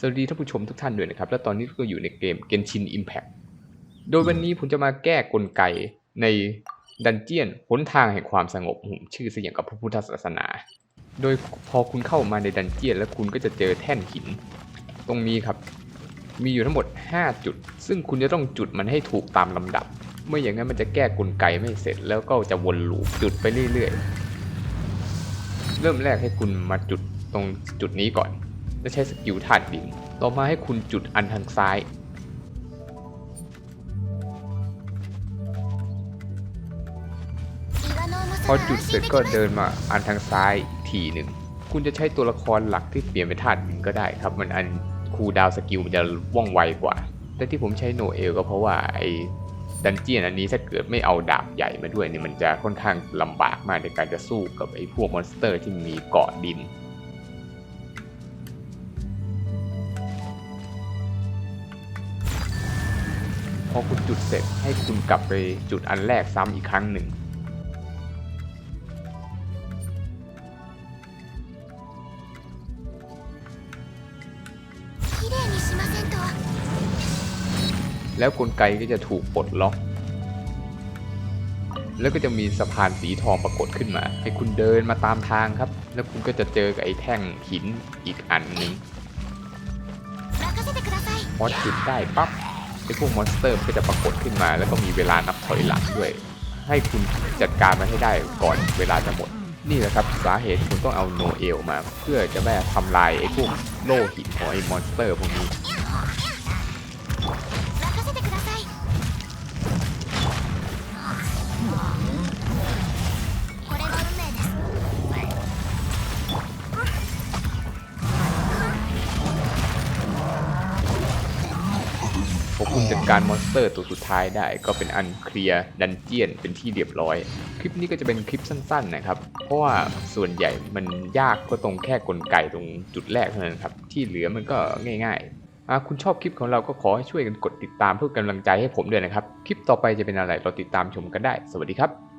สวัสดีท่านผู้ชมทุกท่านด้วยนะครับ และตอนนี้ก็อยู่ในเกม Genshin Impact โดยวันนี้ผมจะมาแก้กลไกในดันเจียนหนทางแห่งความสงบผมชื่อเสียงกับพระพุทธศาสนา โดยพอคุณเข้ามาในดันเจียน แล้วคุณก็จะเจอแท่นหิน ตรงนี้ครับ มีอยู่ทั้งหมด 5 จุด ซึ่งคุณจะต้องจุดมันให้ถูกตามลำดับ เมื่ออย่างนั้นมันจะแก้กลไกไม่เสร็จแล้วก็จะวนลูปจุดไปเรื่อยๆ เริ่มแรกให้คุณมาจุดตรงจุดนี้ก่อน และใช้สกิลธาตุดิน ต่อมาให้คุณจุดอันทางซ้าย พอจุดเสร็จก็เดินมาอันทางซ้ายทีหนึ่ง คุณจะใช้ตัวละครหลักที่เปลี่ยนเป็นธาตุดินก็ได้ครับ มันอันคูดาวสกิลมันจะว่องไวกว่า แต่ที่ผมใช้โนเอลก็เพราะว่าไอ้ดันเจียนอันนี้ถ้าเกิดไม่เอาดาบใหญ่มาด้วยเนี่ยมันจะค่อนข้างลำบากมากในการจะสู้กับไอ้พวกมอนสเตอร์ที่มีเกาะดิน พอคุณจุดเสร็จให้คุณกลับไปจุดอันแรกซ้ำอีกครั้งหนึ่ง แล้วกลไกก็จะถูกปลดล็อก แล้วก็จะมีสะพานสีทองปรากฏขึ้นมา ให้คุณเดินมาตามทางครับ แล้วคุณก็จะเจอกับไอ้แท่งหินอีกอันหนึ่งพอจุดได้ปั๊บ ไอ้พวกมอนสเตอร์มันก็จะปรากฏขึ้นมา แล้วก็มีเวลานับถอยหลังด้วย ให้คุณจัดการมันให้ได้ก่อนเวลาจะหมด นี่แหละครับสาเหตุคุณต้องเอาโนเอลมา เพื่อจะไม่ทำลายไอ้พวกโล่หินของไอ้มอนสเตอร์พวกนี้ พอคุณจัดการมอนสเตอร์ตัวสุดท้ายได้ก็เป็นอันเคลียร์ดันเจียนเป็นที่เรียบร้อย คลิปนี้ก็จะเป็นคลิปสั้นๆนะครับ เพราะว่าส่วนใหญ่มันยากก็ตรงแค่กลไกตรงจุดแรกเท่านั้นครับ ที่เหลือมันก็ง่ายๆอะคุณชอบคลิปของเราก็ขอให้ช่วยกันกดติดตามเพื่อกำลังใจให้ผมด้วยนะครับ คลิปต่อไปจะเป็นอะไรเราติดตามชมกันได้ สวัสดีครับ